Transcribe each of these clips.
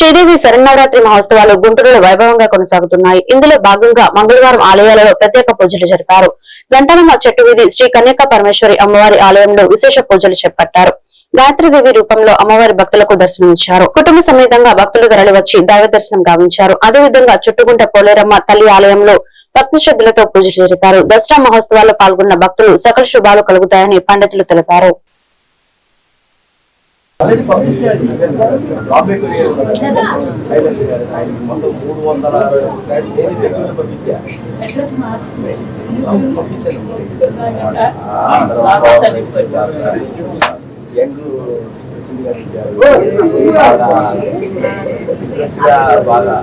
శ్రీదేవి శరన్నవరాత్రి మహోత్సవాలు గుంటూరులో వైభవంగా కొనసాగుతున్నాయి. ఇందులో భాగంగా మంగళవారం ఆలయాలలో ప్రత్యేక పూజలు జరిపారు. గంటనమ్మ చెట్టు వీధి శ్రీ కన్యకా పరమేశ్వరి అమ్మవారి ఆలయంలో విశేష పూజలు చేపట్టారు. గాయత్రీదేవి రూపంలో అమ్మవారి భక్తులకు దర్శనమిచ్చారు. కుటుంబ సమేతంగా భక్తులు తరలివచ్చి దైవ దర్శనం గావించారు. అదేవిధంగా చుట్టుగుంట పోలేరమ్మ తల్లి ఆలయంలో భక్తి శ్రద్ధలతో పూజలు జరిపారు. దసరా మహోత్సవాల్లో పాల్గొన్న భక్తులు సకల శుభాలు కలుగుతాయని పండితులు తెలిపారు. అనేది పంపించారు రాబేట్ మొత్తం మూడు వందల అరవై ఒక ఫ్లాట్ దేని వ్యక్తులను పంపించారు పంపించాను ఆ తర్వాత యంగ్ ప్రెసిడెంట్ గారు ఇచ్చారు బాగా- బాగా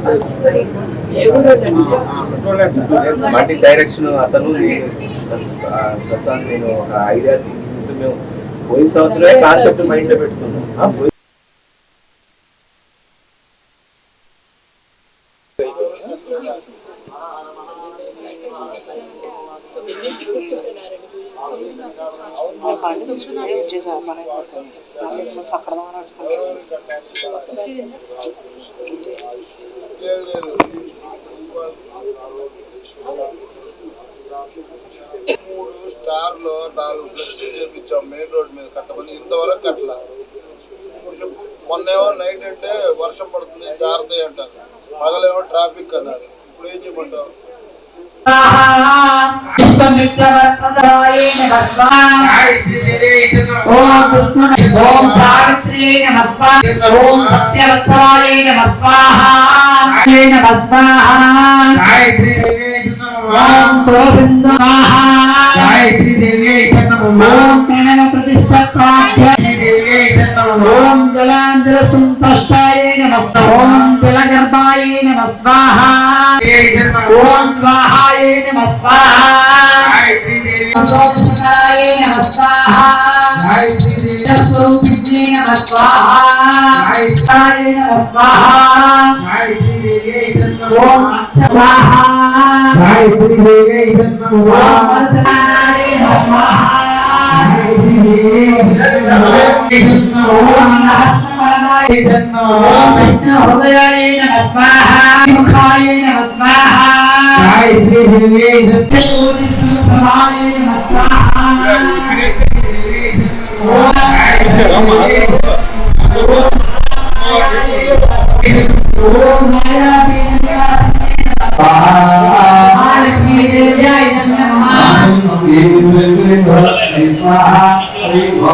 మంచి డైరెక్షన్ అతను ప్రశాంత్ నేను ఒక ఐడియా తీసుకుంటే మేము పోయిన సంవత్సరమే కాన్సెప్ట్ మైండ్లో పెట్టుకున్నాం. ఆ, పోయిన- స్టార్లో నాలుగు ఫ్లెక్సీలు చేపించాం మెయిన్ రోడ్ మీద కట్టమని ఇంతవరకు కట్టల. మొన్నేమో నైట్ అంటే వర్షం పడుతుంది జాగ్రత్త అంటారు. పగలేమో ట్రాఫిక్ అన్నారు ఇప్పుడు ఏం చేయమంటావు? ఓం సుష్మ ఓం సావిత్రి నమస్వాహ ఓం సత్యవత్సరాయ నమస్వాహ నమస్వాహ ఓం సురసింధునాహ ఓం ప్రణవ ప్రతిష్ఠాభ్య ఓం జలాంధ్ర సంతష్టాయ నమస్వాహ ఓం జలగర్భాయ నమస్వాహ ఓం స్వాహాయ నమస్వాహ ఓం సుందరాయ నమస్వాహ స్వరూపిణ్యే నమస్వాహ ఆయ నమస్వాహ ఓం అక్షరాహ ఓం వర్ధనాయ నమస్వాహ ఓం సహస్రవరనాయ ఓం విష్ణు హృదయాయ నమస్వాహ ముఖాయ నమస్వాహ పూర్ణి సుప్రభాయ నమస్వాహ ఓం మాయావీ నివాసిని మహాలక్ష్మీ దేవ్యాయ నమః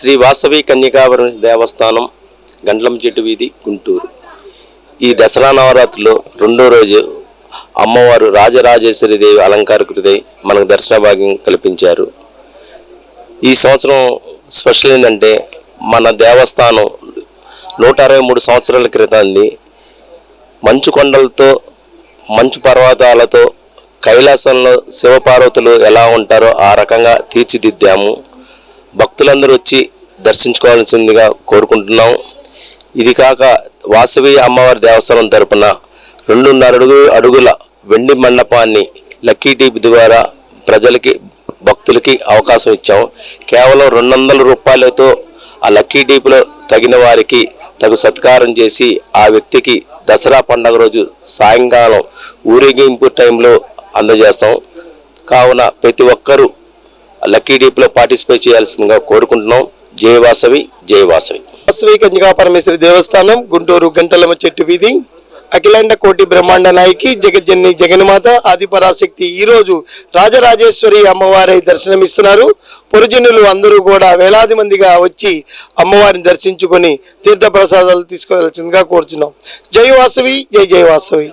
శ్రీ వాసవి కన్యకావరం దేవస్థానం గండ్లం చెట్టు వీధి గుంటూరు. ఈ దసరా నవరాత్రిలో రెండో రోజు అమ్మవారు రాజరాజేశ్వరి దేవి అలంకారకృతై మనకు దర్శన భాగ్యం కల్పించారు. ఈ సంవత్సరం స్పెషల్ ఏంటంటే మన దేవస్థానం నూట అరవై మూడు సంవత్సరాల క్రితాన్ని మంచు కొండలతో మంచు పర్వతాలతో కైలాసంలో శివపార్వతులు ఎలా ఉంటారో ఆ రకంగా తీర్చిదిద్దాము. భక్తులందరూ వచ్చి దర్శించుకోవాల్సిందిగా కోరుకుంటున్నాం. ఇది కాక వాసవి అమ్మవారి దేవస్థానం తరపున రెండున్నర అడుగు అడుగుల వెండి మండపాన్ని లక్కీ టీప్ ద్వారా ప్రజలకి భక్తులకి అవకాశం ఇచ్చాము కేవలం రెండు వందల రూపాయలతో ఆ లక్కీ డీప్లో తగిన వారికి తగు సత్కారం చేసి ఆ వ్యక్తికి దసరా పండగ రోజు సాయంకాలం ఊరేగింపు టైంలో అందజేస్తాం. కావున ప్రతి ఒక్కరూ లక్కీ డీప్లో పార్టిసిపేట్ చేయాల్సిందిగా కోరుకుంటున్నాం. జై వాసవి జై వాసవి. వాసవి పరమేశ్వరి దేవస్థానం గుంటూరు గంటలమ్మ చెట్టు వీధి. అఖిలాండ కోటి బ్రహ్మాండ నాయకి జగజ్జన్ని జగన్మాత ఆదిపరాశక్తి ఈరోజు రాజరాజేశ్వరి అమ్మవారి దర్శనమిస్తున్నారు. పురజనులు అందరూ కూడా వేలాది మందిగా వచ్చి అమ్మవారిని దర్శించుకొని తీర్థప్రసాదాలు తీసుకోవాల్సిందిగా కోరుచున్నాం. జై వాసవి జై జై వాసవి.